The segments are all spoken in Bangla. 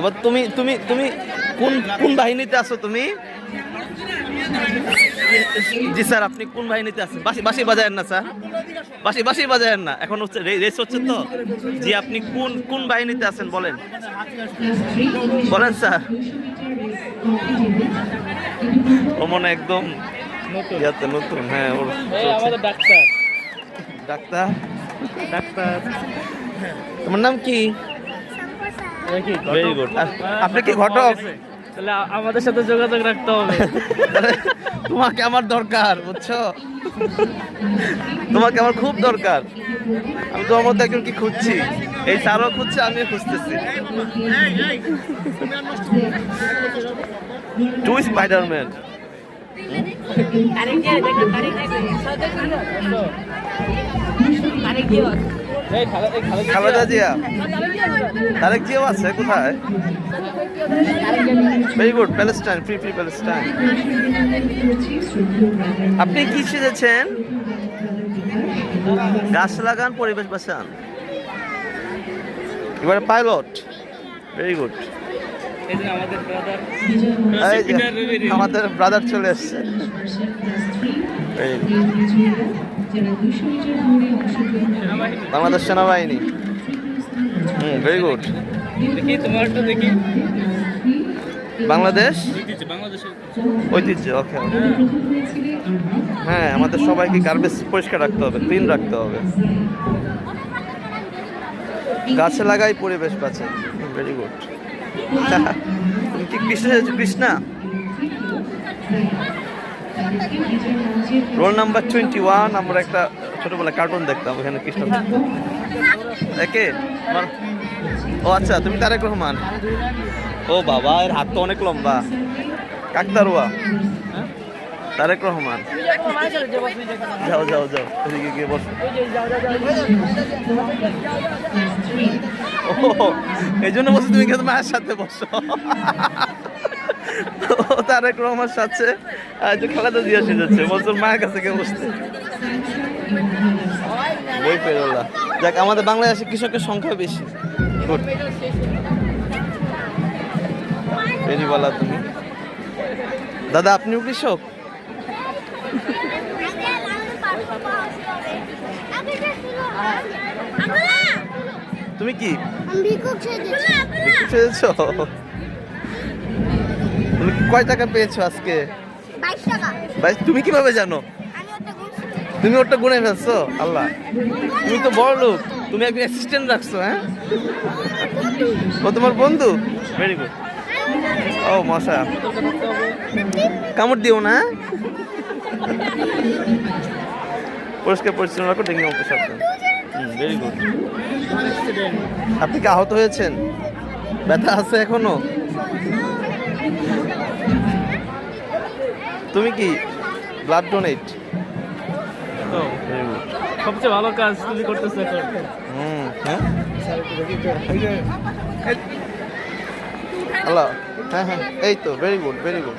আবার তুমি তুমি তুমি কোন কোন বাহিনীতে আছো তুমি? জি স্যার আপনি কোন বাহিনীতে আছেন? বাসি বাসি বাজায়েন না স্যার। বাসি বাসি বাজায়েন না। এখন হচ্ছে রেস হচ্ছে তো। জি আপনি কোন কোন বাহিনীতে আছেন বলেন? বলেন স্যার। ও মনে একদম ইয়াতে নতুন হ্যাঁ ওর ডাক্তার। ডাক্তার? ডাক্তার। তোমার নাম কি? ভেরি গুড আপনি কি ঘটক? তাহলে আমাদের সাথে যোগাযোগ রাখতে হবে। তোমাকে আমার দরকার বুঝছ? তোমাকে আমার খুব দরকার। আমি তোমার মধ্যে একজন কি খুঁজছি? এই স্যারও খুঁজছে আমিও খুঁজতেছি। Two Spiderman Khaleda Zia. Tarique জিয়াও আছে কোথায়? Very good Palestine free free Palestine আপনি কি শিখেছেন গাছ লাগান পরিবেশ বাঁচান। এবারে পাইলট। ভেরি গুড এই যে আমাদের ব্রাদার চলে এসছে. বাংলাদেশ সেনাবাহিনী। হুম ভেরি গুড দেখি তোমার একটু দেখি। বাংলাদেশ? ঐতিহ্য ওকে হ্যাঁ আমাদের সবাইকে গার্বেজ পরিষ্কার রাখতে হবে ক্লিন রাখতে হবে। গাছে লাগাই পরিবেশ বাঁচে ভেরি গুড তুমি কি Krishna Krishna? Roll number twenty one আমরা একটা ছোটবেলা কার্টুন দেখতাম, ওখানে কৃষ্ণ। একে ও আচ্ছা তুমি তারেক রহমান? ও বাবা, এর হাত তো অনেক লম্বা। কাকতারুয়া তারেক রহমান। যাও যাও যাও, এদিকে গিয়ে বসো। এই জন্য বলছি তুমি মায়ের সাথে বসো। তারেক রহমান সাথে যে খেলাটা দিয়ে মায়ের কাছে কে বসতে। বই পেরোলা যাক আমাদের বাংলাদেশে কৃষকের সংখ্যা বেশি। গুড। ফেরিওয়ালা তুমি। দাদা আপনিও কৃষক? তুমি কি? তুমি কয় টাকা পেয়েছ আজকে? ভাই তুমি কীভাবে জানো? তুমি ওটা গুনে ফেলছো? আল্লাহ। তুমি তো বড় লোক তুমি একজন অ্যাসিস্ট্যান্ট রাখছো হ্যাঁ? ও তোমার বন্ধু? ভেরি গুড ও মশা। কামড় দিও না হ্যাঁ? পরিষ্কার পরিচ্ছন্ন রাখো ডেঙ্গি মতো সাবধান ভেরি গুড আপনি কি আহত হয়েছেন? ব্যথা আছে এখনও? তুমি কি ব্লাড ডোনেট ভেরি সবচেয়ে ভালো কাজ তুমি করতেছো এখন। হুম হ্যাঁ? হ্যালো হ্যাঁ হ্যাঁ এই তো ভেরি গুড ভেরি গুড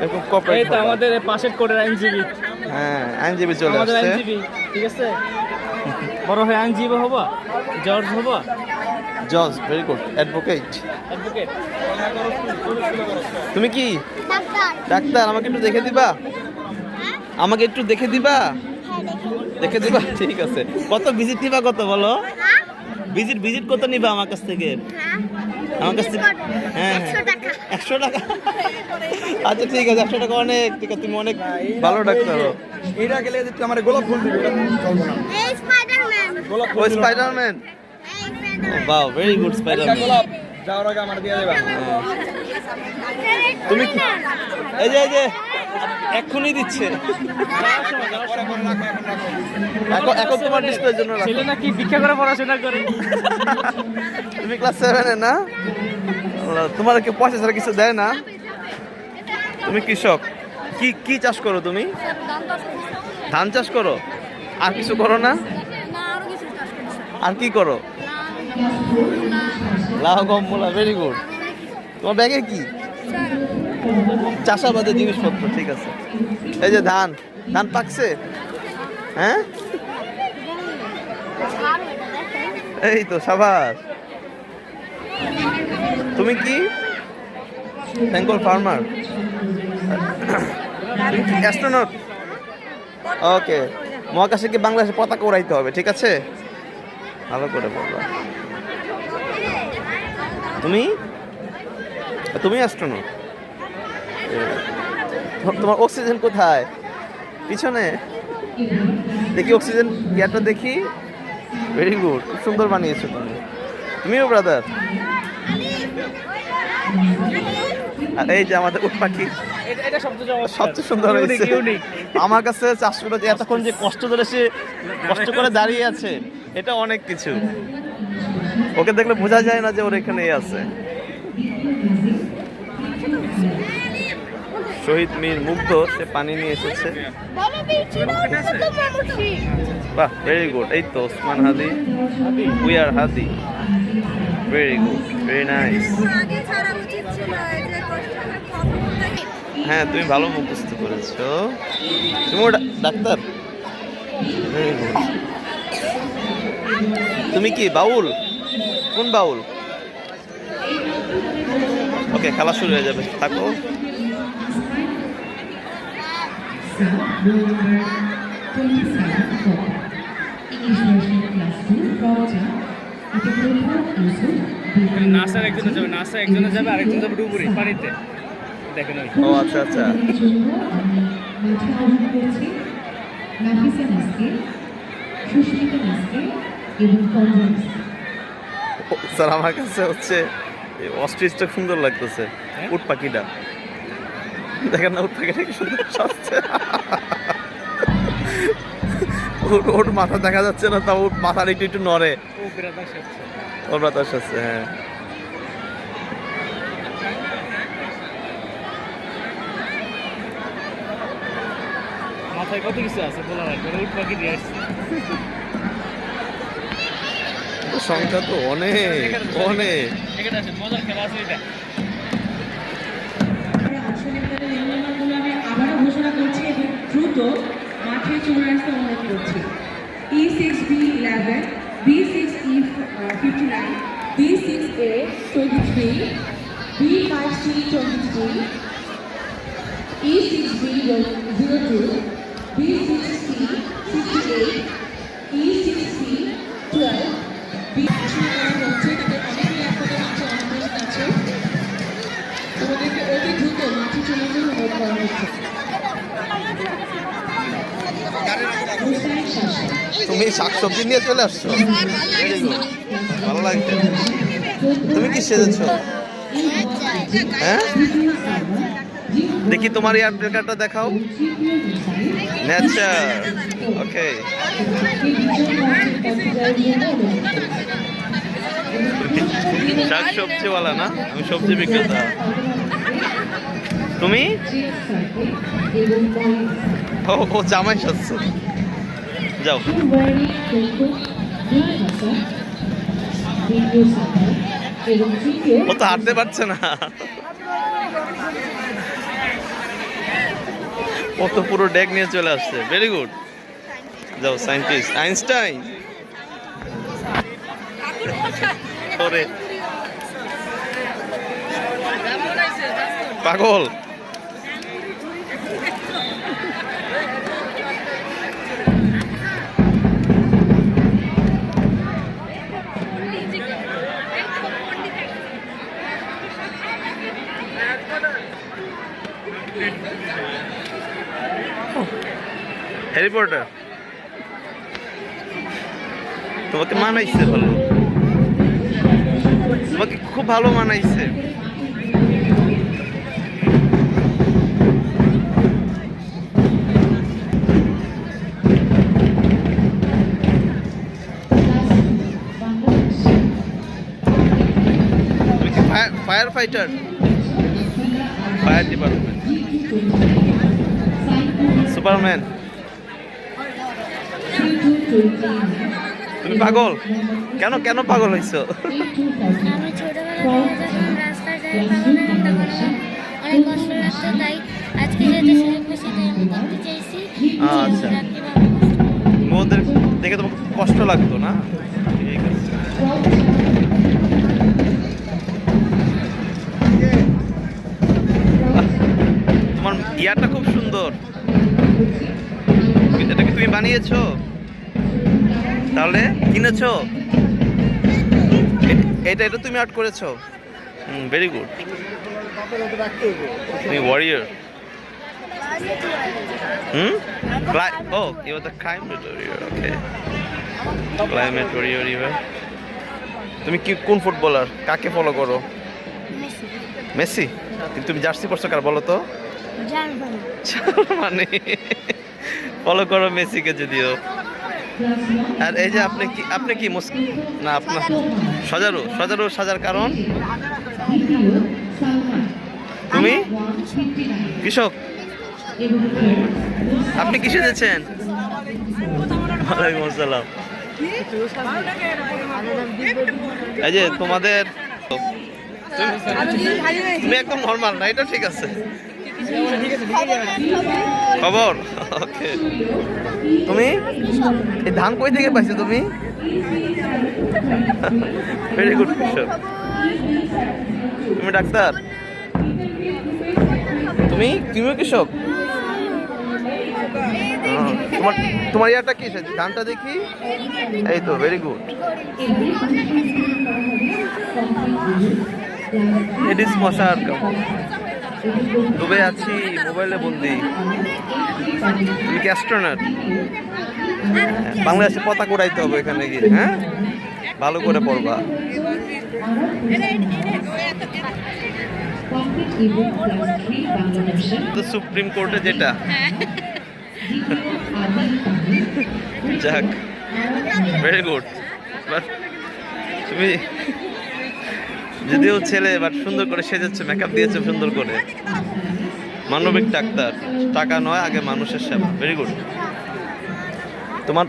এরকম এই তো আমাদের পাশের কোটের আইনজীবী। হ্যাঁ আইনজীবী চলে আমাদের আসছে। আইনজীবী ঠিক আছে? বড় হয়ে আইনজীবী হবা জর্জ হবা। জজ ভেরি গুড অ্যাডভোকেট অ্যাডভোকেট তুমি কি? ডাক্তার। আমাকে একটু দেখে দিবা? আমাকে একটু দেখে দিবা? দেখে দিবা। ঠিক আছে। কত ভিজিট নিবা কত বলো? ভিজিট ভিজিট কত নিবা আমার কাছ থেকে? আমার কাছ থেকে হ্যাঁ হ্যাঁ। একশো টাকা। আচ্ছা ঠিক আছে একশো টাকা অনেক। ঠিক আছে তুমি অনেক ভালো ডাক্তার এইটা গেলে আমার গোলাপ ফুল দিবি। এটা গোলাপ ও স্পাইডারম্যান বাও ভেরি গুড স্পাইডারম্যান যাওয়ার আগে আমার দিয়ে দেবা। তুমি কি এই যে এই যে এক্ষুনি দিচ্ছে। এখন এখন তোমার ডিসপ্লের জন্য। ছেলে নাকি ভিক্ষা করে পড়াশোনা করে। তুমি ক্লাস সেভেনে না? তোমার কি পয়সা ছাড়া কিছু দেয় না? তুমি কৃষক। কি কি চাষ করো তুমি? ধান চাষ করো? আর কিছু করো না? আর কি করো? লাউ গম মূলা ভেরি গুড তোমার ব্যাগে কি? চাষাবাদের জিনিসপত্র, ঠিক আছে। এই যে ধান ধান পাকছে? হ্যাঁ? এই তো, সাবাস। তুমি তুমি কি? বেঙ্গল ফার্মার। অ্যাস্ট্রোনট ওকে মহাকাশে কি বাংলাদেশে পতাকা উড়াইতে হবে, ঠিক আছে? ভালো করে বলবা তুমি? তুমি অ্যাস্ট্রোনট তোমার অক্সিজেন কোথায়? পিছনে? দেখি অক্সিজেন ইয়ারটা দেখি। ভেরি গুড খুব সুন্দর বানিয়েছো তুমি। তুমিও ব্রাদার আর এই যে আমাদের উট পাখি। সবচেয়ে সুন্দর হয়েছে। আমার কাছে চাষগুলো এতক্ষণ যে কষ্ট ধরে সে কষ্ট করে দাঁড়িয়ে আছে এটা অনেক কিছু। ওকে দেখলে বোঝা যায় না যে ওর এখানে আছে। শহীদ মীর মুগ্ধ সে পানি নিয়ে এসেছে। বাহ ভেরি গুড এই তো Osman Hadi we are Hadi. Very good very nice হ্যাঁ তুমি ভালো মুখস্থ করেছ। তুমিও ডা- ডাক্তার? Very good. তুমি কি বাউল? কোন বাউল? ওকে খেলা শুরু হয়ে যাবে থাকো। নাসার একজনে যাবে নাসা একজনে যাবে আরেকজন যাবে ডুবুরি পানিতে। দেখেন ও আচ্ছা আচ্ছা। নাফিসা নাসকে সুস্মিতা নাসকে। এবং স্যার আমার কাছে হচ্ছে অস্ট্রিচটা সুন্দর লাগতেছে। উট পাখিটা। দেখেন না উট পাখিটা কি সুন্দর সাজছে। ওর মাথা দেখা যাচ্ছে না তাও মাথার একটু একটু নড়ে। ওর বাতাস আছে হ্যাঁ। মাথায় কত কিছু আছে বলা লাগবে উঠ পাখি দিয়ে আসছে। সংখ্যা তো অনেক অনেক। ঘোষণা করছি এবং দ্রুত মাঠে চলে আসতে অনুরোধ করছি। E six B eleven B six E fifty nine B six A twenty three B five C twenty three E six B zero two B six তুমি শাকসবজি নিয়ে চলে আসছো? ভালো লাগছে। তুমি কি সেজেছ? হ্যাঁ? দেখি তোমার এয়ার ব্রেকারটা দেখাও। নেচার ওকে শাক সবজিওয়ালা না? আমি সবজি বিক্রেতা। তুমি? ও জামাই সাজছে। যাও। ও তো হাঁটতে পারছে না। ও তো পুরো ডেক নিয়ে চলে আসছে। ভেরি গুড যাও সায়েন্টিস্ট আইনস্টাইন পাগল। হ্যারি পটার তোমাকে মানাইছে ভালো। তোমাকে খুব ভালো মানাইছে। Fire fighter fire department Superman তুমি পাগল? কেন কেন পাগল হয়েছো আচ্ছা। মোদের দেখে তোমাকে কষ্ট লাগতো না? তোমার ইয়ারটা খুব সুন্দর। এটাকে তুমি বানিয়েছো? তাহলে কিনেছো? এটা এটা তুমি আর্ট করেছ? হুম ভেরি গুড তুমি warrior hmm? Cli- oh you are the climate warrior okay. Climate warrior you তুমি কি কোন ফুটবলার কাকে ফলো করো? মেসি। তুমি জার্সি পরছো কার বলো তো? জার্মানি। মানে ফলো করো মেসিকে যদিও। আর এই যে আপনি কি আপনি কি না, আপনার সজারু সজারু সাজার কারণ? তুমি? কৃষক? আপনি কিসে যাচ্ছেন? এই যে তোমাদের তুমি- তুমি একদম নর্মাল না, এটা ঠিক আছে। খবর? তুমি? এই ধান কই থেকে পাইছো তুমি? ভেরি গুড কৃষক তুমি ডাক্তার? তুমি? তুমিও কৃষক? তোমার তোমার ইয়াটা কি ধানটা দেখি? এই তো ভেরি গুড ইট এডিস মশার ডুবে আছি, মোবাইলে বন্দি। তুমি কি অ্যাস্ট্রোনট বাংলাদেশে পতাকা উড়াইতে হবে এখানে গিয়ে হ্যাঁ? ভালো করে পড়বা। তো সুপ্রিম কোর্টে যেটা। যাক ভেরি গুড তুমি যদিও ছেলে বাট সুন্দর করে সেজেছে মেকআপ দিয়েছে সুন্দর করে। মানবিক ডাক্তার টাকা নয় আগে মানুষের সেবা। ভেরি গুড তোমার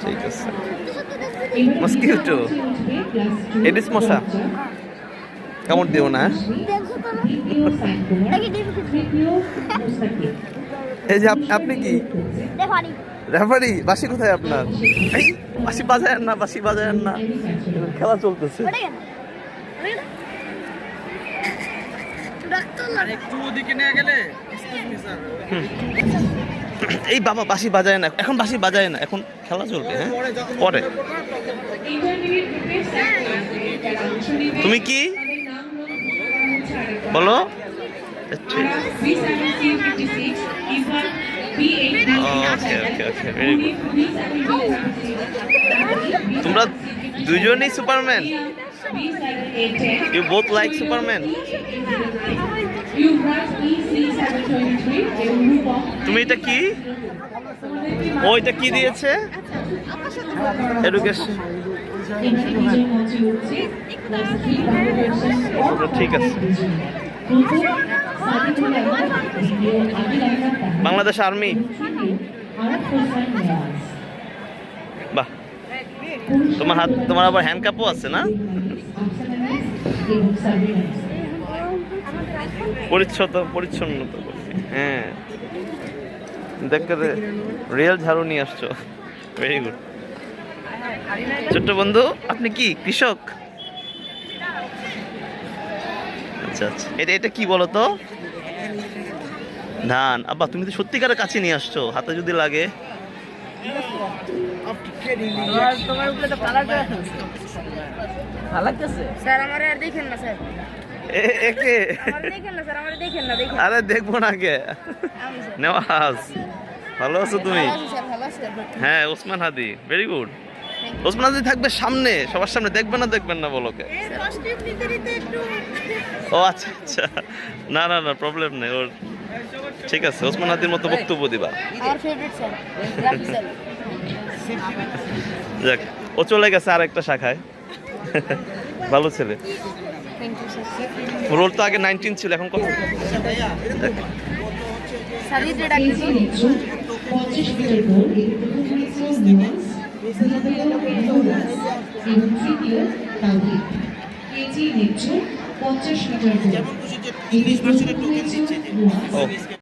ঠিক আছে। মস্কিটো এডিস মশা। কামড় দিও না এই যে আপ- আপনি কি? রেফারি বাসি কোথায় আপনার এই, বাসি বাজায়েন না বাসি বাজায়েন না খেলা চলতেছে এই বাবা বাসি বাজায় না এখন বাসি বাজায় না এখন খেলা চলবে হ্যাঁ পরে তুমি কি বলো ঠিক ওকে ওকে ওকে ভেরি গুড তোমরা দুজনেই Superman you both like Superman তুমি এটা কি? ও এটা কি দিয়েছে? এডুকেশন ঠিক আছে। বাংলাদেশ আর্মি। বাহ। তোমার হাত তোমার আবার হ্যান্ডকাপও আছে না? পরিচ্ছন্ন পরিচ্ছন্নতা হ্যাঁ। দেখতে রিয়েল ঝাড়ু নিয়ে আসছো। ভেরি গুড ছোট্ট বন্ধু, আপনি কি? কৃষক? আচ্ছা আচ্ছা। এটা এটা কি বলো তো ধান। আব্বা তুমি তো সত্যিকারের কাছে নিয়ে আসছো হাতে যদি লাগে। আর দেখব না কে? নেওয়াজ ভালো আছো তুমি? হ্যাঁ ওসমান হাদি ভেরি গুড ওসমান হাদি থাকবে সামনে সবার সামনে। দেখবেন না দেখবেন না বলোকে ও আচ্ছা আচ্ছা। না না না প্রবলেম নেই ওর ঠিক আছে ওসমান হাদির মতো বক্তব্য দিবা। যাক ও চলে গেছে আর একটা শাখায়। ভালো ছেলে। থ্যাংক ইউ স্যার রোল তো আগে নাইনটিন ছিল এখন কত? পঞ্চাশ মিটার দৌড় এবং তৃতীয় তাওহিদ কেজি নেত্র